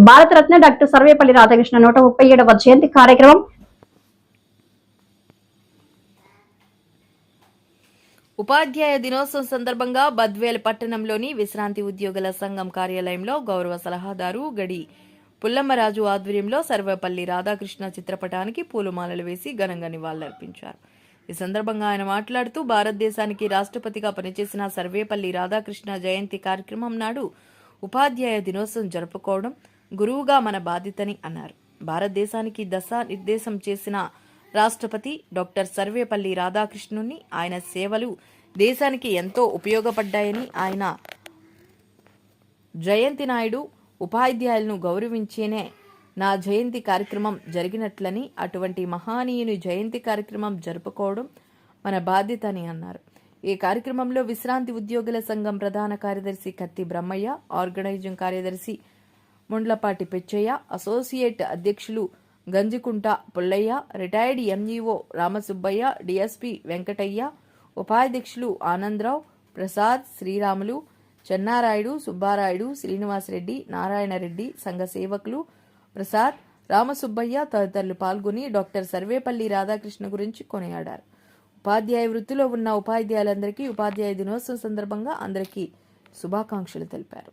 Bharat Ratna doctor Sarvepalli Radhakrishna నూట ముప్పై ఏడవ జయంతి కార్యక్రమం. ఉపాధ్యాయ దినోత్సవం సందర్భంగా బద్వేల్ పట్టణంలోని విశ్రాంతి ఉద్యోగుల సంఘం కార్యాలయంలో గౌరవ సలహాదారు గడి పుల్లమ్మరాజు ఆధ్వర్యంలో సర్వేపల్లి రాధాకృష్ణ చిత్రపటానికి పూలమాలలు వేసి ఘనంగా నివాళులర్పించారు. ఈ సందర్భంగా ఆయన మాట్లాడుతూ భారతదేశానికి రాష్ట్రపతిగా పనిచేసిన సర్వేపల్లి రాధాకృష్ణ జయంతి కార్యక్రమం నాడు ఉపాధ్యాయ దినోత్సవం జరుపుకోవడం గురువుగా మన బాధ్యతని అన్నారు. భారతదేశానికి దశా నిర్దేశం చేసిన రాష్ట్రపతి డాక్టర్ సర్వేపల్లి రాధాకృష్ణుని ఆయన సేవలు దేశానికి ఎంతో ఉపయోగపడ్డాయని ఆయన జయంతి నాయుడు ఉపాధ్యాయులను గౌరవించేనే నా జయంతి కార్యక్రమం జరిగినట్లని అటువంటి మహానీయుని జయంతి కార్యక్రమం జరుపుకోవడం మన బాధ్యత అని అన్నారు. ఈ కార్యక్రమంలో విశ్రాంతి ఉద్యోగుల సంఘం ప్రధాన కార్యదర్శి కత్తి బ్రహ్మయ్య ఆర్గనైజింగ్ కార్యదర్శి ముండ్లపాటి పెచ్చయ్య అసోసియేట్ అధ్యక్షులు Ganjikunta Pullayya retired MEO Ramasubbayya DSP Venkataiah ఉపాధ్యక్షులు ఆనందరావు ప్రసాద్ శ్రీరాములు చెన్నారాయుడు సుబ్బారాయుడు శ్రీనివాసరెడ్డి నారాయణరెడ్డి సంఘ సేవకులు ప్రసాద్ రామసుబ్బయ్య తదితరులు పాల్గొని డాక్టర్ సర్వేపల్లి రాధాకృష్ణ గురించి కొనియాడారు. ఉపాధ్యాయ వృత్తిలో ఉన్న ఉపాధ్యాయులందరికీ ఉపాధ్యాయ దినోత్సవం సందర్భంగా అందరికీ శుభాకాంక్షలు తెలిపారు.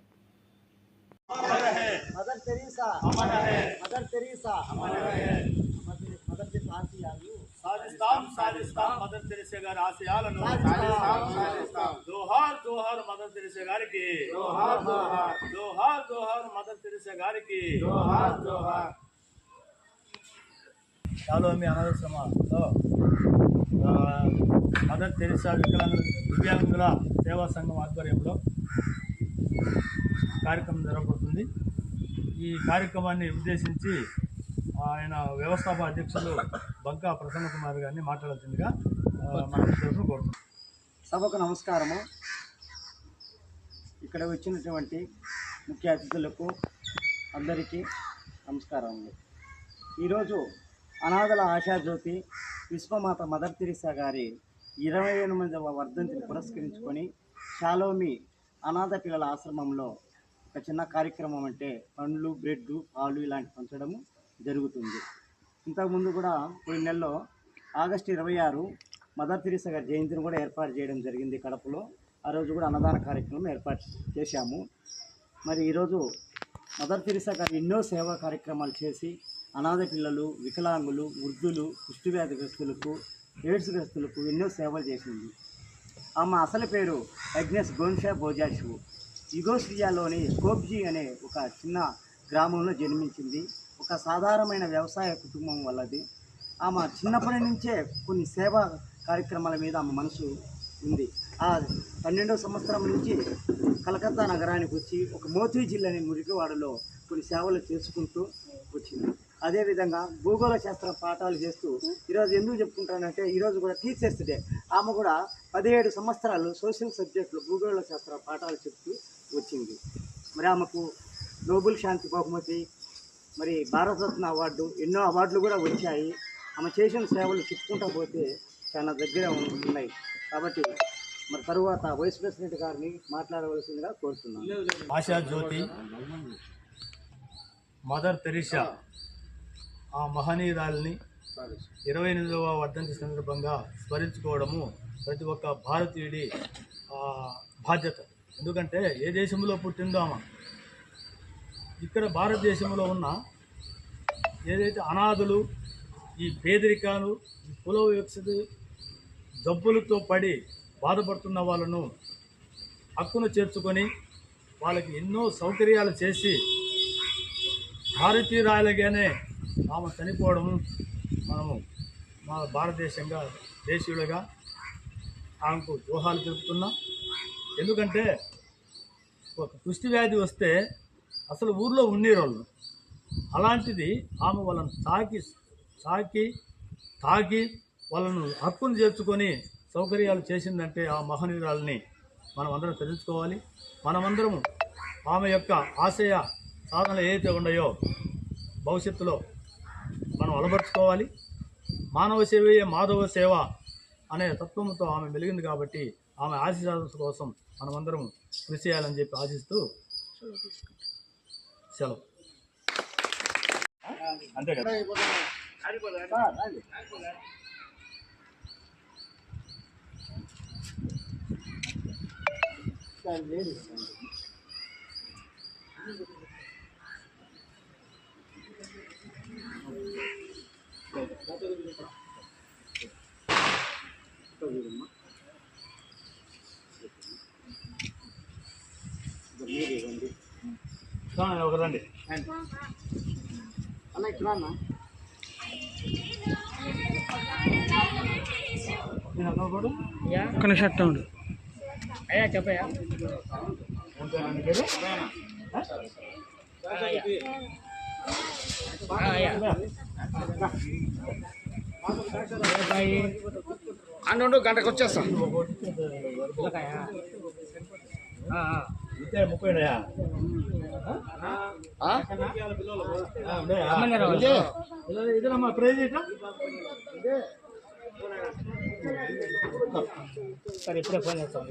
Mother Teresa mother Teresa mother Teresa ఆశయాలు సాధిస్తాం సాధిస్తాం మదర్ తెరిసే గారి ఆశయాలను సాధిస్తాం సాధిస్తాం జోహార్ జోహార్ మదర్ తెరిసే గారికి జోహార్ జోహార్ జోహార్ జోహార్ మదర్ తెరిసే గారికి జోహార్ జోహార్ చాలా మీ అనాథాశ్రమంలో ఆ, మదర్ తెరిసా వికలాంగుల దివ్యాంగుల సేవా సంఘం ఆధ్వర్యంలో కార్యక్రమం జరగబడుతుంది ఈ కార్యక్రమాన్ని ఉద్దేశించి ఆయన వ్యవస్థాపక అధ్యక్షులు బంకా ప్రసన్న కుమార్ గారిని మాట్లాడాల్సిందిగా ఆ, మన తరఫున కోరుతున్నాం. సభకు నమస్కారము. ఇక్కడ వచ్చినటువంటి ముఖ్య అతిథులకు అందరికీ నమస్కారములు. ఈరోజు అనాథల ఆశాజ్యోతి విశ్వమాత మదర్ తెరిసా గారి ఇరవై ఎనిమిదవ వర్ధంతిని పురస్కరించుకొని షాలోమి అనాథ పిల్లల ఆశ్రమంలో ఒక చిన్న కార్యక్రమం అంటే పండ్లు బ్రెడ్ పాలు ఇలాంటి పంచడము జరుగుతుంది. ఇంతకుముందు కూడా పోయిన నెలలో ఆగస్టు ఇరవై ఆరు మదర్ తెరిసా గారి జయంతిని కూడా ఏర్పాటు చేయడం జరిగింది కడపలో. ఆ రోజు కూడా అన్నదాన కార్యక్రమం ఏర్పాటు చేశాము. మరి ఈరోజు మదర్ తెరిసా గారు ఎన్నో సేవా కార్యక్రమాలు చేసి అనాథ పిల్లలు వికలాంగులు వృద్ధులు కుష్ఠవ్యాధిగ్రస్తులకు ఎయిడ్స్ గ్రస్తులకు ఎన్నో సేవలు చేసింది. ఆమె అసలు పేరు అగ్నెస్ గోన్షా బోజాషు యుగోస్లియాలోని కోబ్జీ అనే ఒక చిన్న గ్రామంలో జన్మించింది. ఒక సాధారణమైన వ్యవసాయ కుటుంబం వల్లది ఆమె చిన్నప్పటి నుంచే కొన్ని సేవా కార్యక్రమాల మీద ఆమె మనసు ఉంది. ఆ పన్నెండవ సంవత్సరం నుంచి కలకత్తా నగరానికి వచ్చి ఒక మోతీ జిల్లాని మురికివాడలో కొన్ని సేవలు చేసుకుంటూ వచ్చింది. అదేవిధంగా భూగోళ శాస్త్ర పాఠాలు చేస్తూ ఈరోజు ఎందుకు చెప్పుకుంటానంటే ఈరోజు కూడా టీచర్స్ డే. ఆమె కూడా పదిహేడు సంవత్సరాలు సోషల్ సబ్జెక్టులు భూగోళ శాస్త్ర పాఠాలు చెప్తూ వచ్చింది. మరి ఆమెకు నోబుల్ శాంతి బహుమతి మరి భారతరత్న అవార్డు ఎన్నో అవార్డులు కూడా వచ్చాయి. ఆమె చేసిన సేవలు చెప్పుకుంటా పోతే చాలా దగ్గర ఉన్నాయి. కాబట్టి మరి తరువాత వైస్ ప్రెసిడెంట్ గారిని మాట్లాడవలసిందిగా కోరుతున్నాను. ఆశా జ్యోతి మదర్ తెరీషా ఆ మహనీయురాల్ని ఇరవై ఎనిమిదవ వర్ధంతి సందర్భంగా స్మరించుకోవడము ప్రతి ఒక్క భారతీయుడి బాధ్యత. ఎందుకంటే ఏ దేశంలో పుట్టిందో ఆమె. ఇక్కడ భారతదేశంలో ఉన్న ఏదైతే అనాథులు ఈ పేదరికాలు ఈ కుల వివక్షత జబ్బులతో పడి బాధపడుతున్న వాళ్ళను హక్కును చేర్చుకొని వాళ్ళకి ఎన్నో సౌకర్యాలు చేసి భారతీయురాయలుగానే ఆమె చనిపోవడం మనము మా భారతదేశంగా దేశీయులుగా ఆమెకు దోహాలు తెలుపుతున్నాం ఎందుకంటే ఒక కుష్టి వ్యాధి వస్తే అసలు ఊర్లో ఉండేవాళ్ళు. అలాంటిది ఆమె వాళ్ళని తాకి సాకి తాకి వాళ్ళను హక్కును చేర్చుకొని సౌకర్యాలు చేసిందంటే ఆ మహనీయురాలని మనం అందరం తెలుసుకోవాలి. మనమందరము ఆమె యొక్క ఆశయ సాధనలు ఏదైతే ఉన్నాయో భవిష్యత్తులో మనం అలబరుచుకోవాలి మానవ సేవయే మాధవ సేవ అనే తత్వంతో ఆమె వెలిగింది కాబట్టి ఆమె ఆశీర్వాదం కోసం మనమందరం కృషి చేయాలని చెప్పి ఆశిస్తూ సెలవు అంతే కదా రండి. సార్ లేడీస్ రండి. ఇక్కడ చూడమ్మా. ఇక్కడ మీరు ఇవ్వండి. ఒక రండి. అన్న ఇక్కడ అన్న ఒక్క షర్ట్ ఉండు. అన్నుండు గంటకు వచ్చేస్తాం. ఇచ్చే ముప్పై ఉన్నాయా? ఇదేనమ్మా ప్రైజ్ ఇట్లా? సరే ఇప్పుడే ఫోన్ చేస్తాం